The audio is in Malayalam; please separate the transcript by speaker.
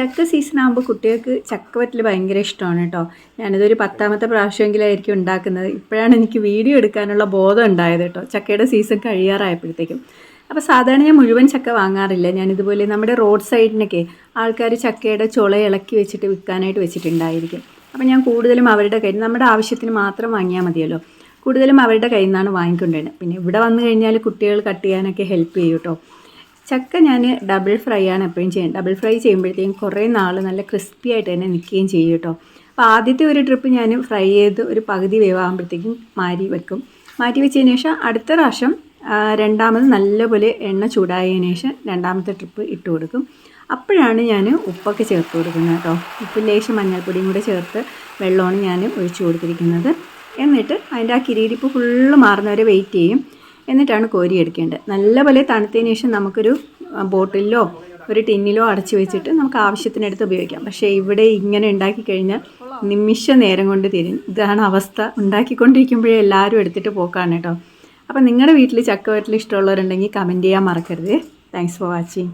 Speaker 1: ചക്ക സീസൺ ആകുമ്പോൾ കുട്ടികൾക്ക് ചക്ക വറ്റൽ ഭയങ്കര ഇഷ്ടമാണ് കേട്ടോ ഞാനിതൊരു പത്താമത്തെ പ്രാവശ്യമെങ്കിലായിരിക്കും ഉണ്ടാക്കുന്നത്. ഇപ്പോഴാണ് എനിക്ക് വീഡിയോ എടുക്കാനുള്ള ബോധം ഉണ്ടായത് കേട്ടോ ചക്കയുടെ സീസൺ കഴിയാറായപ്പോഴത്തേക്കും. അപ്പോൾ സാധാരണ ഞാൻ മുഴുവൻ ചക്ക വാങ്ങാറില്ല. ഞാനിതുപോലെ നമ്മുടെ റോഡ് സൈഡിനൊക്കെ ആൾക്കാർ ചക്കയുടെ ചുള ഇളക്കി വെച്ചിട്ട് വിൽക്കാനായിട്ട് വെച്ചിട്ടുണ്ടായിരിക്കും. അപ്പോൾ ഞാൻ കൂടുതലും അവരുടെ കയ്യിൽ നമ്മുടെ ആവശ്യത്തിന് മാത്രം വാങ്ങിയാൽ മതിയല്ലോ. കൂടുതലും അവരുടെ കയ്യിൽ നിന്നാണ് വാങ്ങിക്കൊണ്ടുവരുന്നത്. പിന്നെ ഇവിടെ വന്നു കഴിഞ്ഞാൽ കുട്ടികൾ കട്ട് ചെയ്യാനൊക്കെ ഹെൽപ്പ് ചെയ്യും കേട്ടോ ചക്ക ഞാൻ ഡബിൾ ഫ്രൈ ആണ് എപ്പോഴും ചെയ്യുന്നത്. ഡബിൾ ഫ്രൈ ചെയ്യുമ്പോഴത്തേക്കും കുറേ നാൾ നല്ല ക്രിസ്പി ആയിട്ട് തന്നെ നിൽക്കുകയും ചെയ്യും കേട്ടോ. അപ്പോൾ ആദ്യത്തെ ഒരു ട്രിപ്പ് ഞാൻ ഫ്രൈ ചെയ്ത് ഒരു പകുതി വേവാകുമ്പോഴത്തേക്കും മാറ്റി വെക്കും. മാറ്റി വെച്ചതിന് ശേഷം അടുത്ത പ്രാവശ്യം രണ്ടാമത് നല്ലപോലെ എണ്ണ ചൂടായതിനു ശേഷം രണ്ടാമത്തെ ട്രിപ്പ് ഇട്ട് കൊടുക്കും. അപ്പോഴാണ് ഞാൻ ഉപ്പൊക്കെ ചേർത്ത് കൊടുക്കുന്നത് കേട്ടോ. ഉപ്പും ലേശം മഞ്ഞൾപ്പൊടിയും കൂടെ ചേർത്ത് വെള്ളമാണ് ഞാൻ ഒഴിച്ചു കൊടുത്തിരിക്കുന്നത്. എന്നിട്ട് അതിന്റെ ആ കിരീരിപ്പ് ഫുള്ള് മാറുന്നവരെ വെയിറ്റ് ചെയ്യും. എന്നിട്ടാണ് കോരി എടുക്കേണ്ടത്. നല്ലപോലെ തണുത്തതിന് ശേഷം നമുക്കൊരു ബോട്ടിലോ ഒരു ടിന്നിലോ അടച്ചു വെച്ചിട്ട് നമുക്ക് ആവശ്യത്തിനടുത്ത് ഉപയോഗിക്കാം. പക്ഷേ ഇവിടെ ഇങ്ങനെ ഉണ്ടാക്കി കഴിഞ്ഞാൽ നിമിഷ നേരം കൊണ്ട് തിരി. ഇതാണ് അവസ്ഥ. ഉണ്ടാക്കിക്കൊണ്ടിരിക്കുമ്പോഴേ എല്ലാവരും എടുത്തിട്ട് പോക്കാണ് കേട്ടോ. അപ്പോൾ നിങ്ങളുടെ വീട്ടിൽ ചക്ക വരട്ടിൽ ഇഷ്ടമുള്ളവരുണ്ടെങ്കിൽ കമന്റ് ചെയ്യാൻ മറക്കരുത്. Thanks for watching